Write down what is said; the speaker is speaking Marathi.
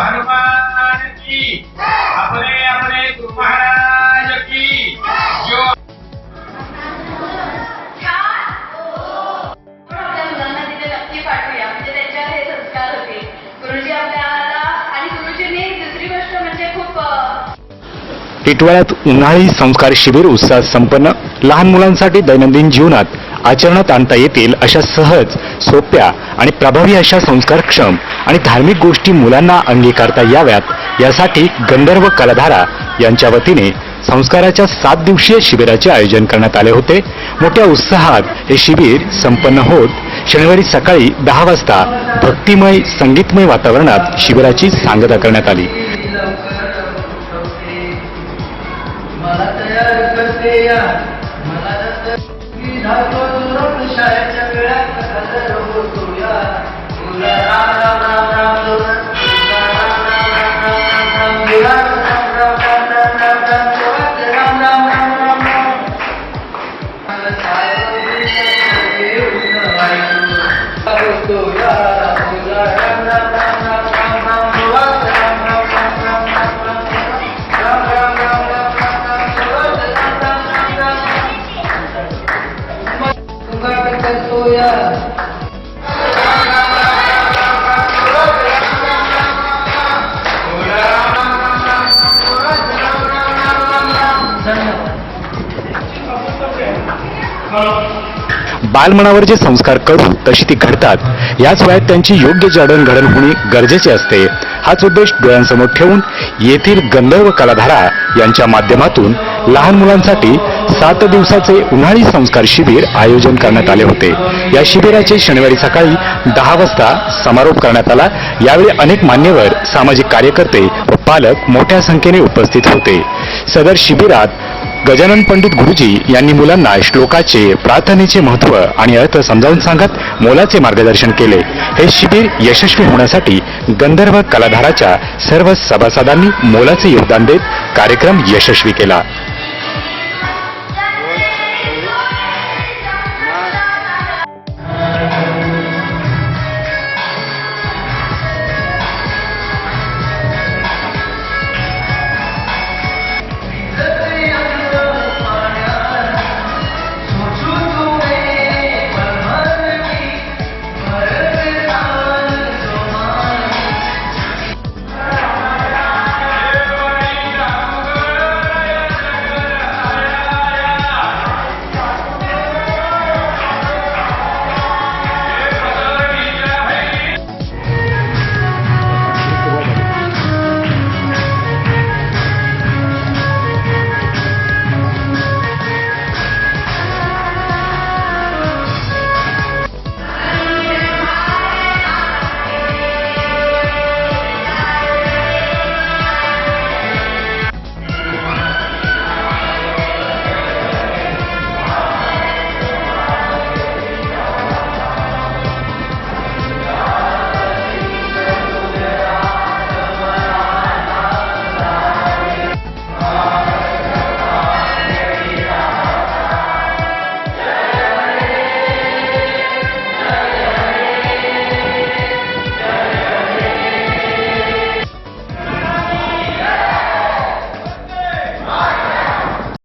हनुमान की अपने अपने गुरु महाराज की. जो आपल्या मुलांना तिथे नक्की पाठवूया म्हणजे त्यांच्यावर हे संस्कार होतील गुरुजी आपल्याला आणि गुरुजींनी दुसरी गोष्ट म्हणजे खूप अं, टिटवाळ्यात उन्हाळी संस्कार शिबिर उत्साहात संपन्न लहान मुलांसाठी दैनंदिन जीवनात आचरणात आणता येतील अशा सहज सोप्या आणि प्रभावी अशा संस्कारक्षम आणि धार्मिक गोष्टी मुलांना अंगीकारता याव्यात यासाठी गंधर्व कलाधारा यांच्या वतीने संस्काराच्या सात दिवसीय शिबिराचे आयोजन करण्यात आले होते मोठ्या उत्साहात हे शिबिर संपन्न होत शनिवारी सकाळी दहा वाजता भक्तिमय संगीतमय वातावरणात शिबिराची सांगता करण्यात आली मला तयार करते या Oh, yeah. बालमनावर जे संस्कार करू तशी ती घडतात. याच वयात त्यांची योग्य जडणघडण होणे गरजेचे असते. हाच उद्देश डोळ्यांसमोर ठेवून येथील गंधर्व कलाधारा यांच्या माध्यमातून लहान मुलांसाठी सात दिवसाचे उन्हाळी संस्कार शिबिर आयोजन करण्यात आले होते. या शिबिराचे शनिवारी सकाळी दहा वाजता समारोप करण्यात आला. यावेळी अनेक मान्यवर सामाजिक कार्यकर्ते व पालक मोठ्या संख्येने उपस्थित होते. सदर शिबिरात गजानन पंडित गुरुजी यांनी मुलांना श्लोकाचे प्रार्थनेचे महत्त्व आणि अर्थ समजावून सांगत मोलाचे मार्गदर्शन केले. हे शिबिर यशस्वी होण्यासाठी गंधर्व कलाधाराच्या सर्व सभासदांनी मोलाचे योगदान देत कार्यक्रम यशस्वी केला.